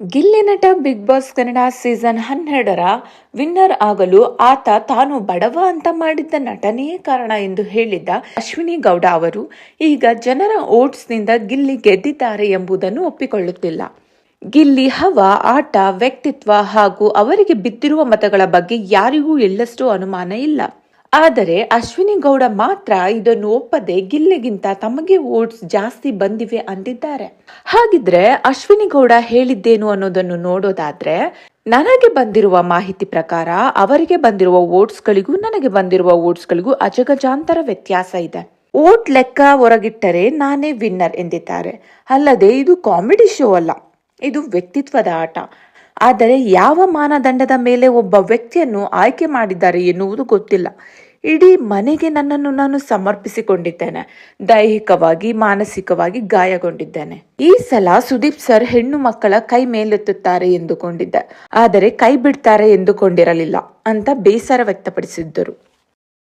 ಗಿಲ್ಲಿ ನಟ big Boss Kannada season ಹನ್ನೆರಡರ winner ಆಗಲು ಆತ ತಾನು ಬಡವ ಅಂತ ಮಾಡಿದ್ದ ನಟನೆಯೇ ಕಾರಣ ಎಂದು ಹೇಳಿದ್ದ ಅಶ್ವಿನಿ ಗೌಡ ಅವರು. ಈಗ ಜನರ ಓಟ್ಸ್ನಿಂದ ಗಿಲ್ಲಿ ಗೆದ್ದಿದ್ದಾರೆ ಎಂಬುದನ್ನು ಒಪ್ಪಿಕೊಳ್ಳುತ್ತಿಲ್ಲ. ಗಿಲ್ಲಿ, ಹವ, ಆಟ, ವ್ಯಕ್ತಿತ್ವ ಹಾಗೂ ಅವರಿಗೆ ಬಿದ್ದಿರುವ ಮತಗಳ ಬಗ್ಗೆ ಯಾರಿಗೂ ಎಳ್ಳಷ್ಟು ಅನುಮಾನ ಇಲ್ಲ. ಆದರೆ ಅಶ್ವಿನಿ ಗೌಡ ಮಾತ್ರ ಇದನ್ನು ಒಪ್ಪದೆ ಗಿಲ್ಲೆಗಿಂತ ತಮಗೆ ಓಟ್ಸ್ ಜಾಸ್ತಿ ಬಂದಿವೆ ಅಂದಿದ್ದಾರೆ. ಹಾಗಿದ್ರೆ ಅಶ್ವಿನಿ ಗೌಡ ಹೇಳಿದ್ದೇನು ಅನ್ನೋದನ್ನು ನೋಡೋದಾದ್ರೆ, ನನಗೆ ಬಂದಿರುವ ಮಾಹಿತಿ ಪ್ರಕಾರ ಅವರಿಗೆ ಬಂದಿರುವ ಓಟ್ಸ್ಗಳಿಗೂ ನನಗೆ ಬಂದಿರುವ ಓಟ್ಸ್ಗಳಿಗೂ ಅಜಗಜಾಂತರ ವ್ಯತ್ಯಾಸ ಇದೆ. ಓಟ್ ಲೆಕ್ಕ ಹೊರಗಿಟ್ಟರೆ ನಾನೇ ವಿನ್ನರ್ ಎಂದಿದ್ದಾರೆ. ಅಲ್ಲದೆ ಇದು ಕಾಮಿಡಿ ಶೋ ಅಲ್ಲ. ಇದು ವ್ಯಕ್ತಿತ್ವದ ಆಟ. ಆದರೆ ಯಾವ ಮಾನದಂಡದ ಮೇಲೆ ಒಬ್ಬ ವ್ಯಕ್ತಿಯನ್ನು ಆಯ್ಕೆ ಮಾಡಿದ್ದಾರೆ ಎನ್ನುವುದು ಗೊತ್ತಿಲ್ಲ. ಇಡೀ ಮನೆಗೆ ನನ್ನನ್ನು ನಾನು ಸಮರ್ಪಿಸಿಕೊಂಡಿದ್ದೇನೆ. ದೈಹಿಕವಾಗಿ, ಮಾನಸಿಕವಾಗಿ ಗಾಯಗೊಂಡಿದ್ದೇನೆ. ಈ ಸಲ ಸುದೀಪ್ ಸರ್ ಹೆಣ್ಣು ಮಕ್ಕಳ ಕೈ ಮೇಲೆತ್ತುತ್ತಾರೆ ಎಂದುಕೊಂಡಿದ್ದೆ. ಆದರೆ ಕೈ ಬಿಡ್ತಾರೆ ಎಂದುಕೊಂಡಿರಲಿಲ್ಲ ಅಂತ ಬೇಸರ ವ್ಯಕ್ತಪಡಿಸಿದ್ದರು.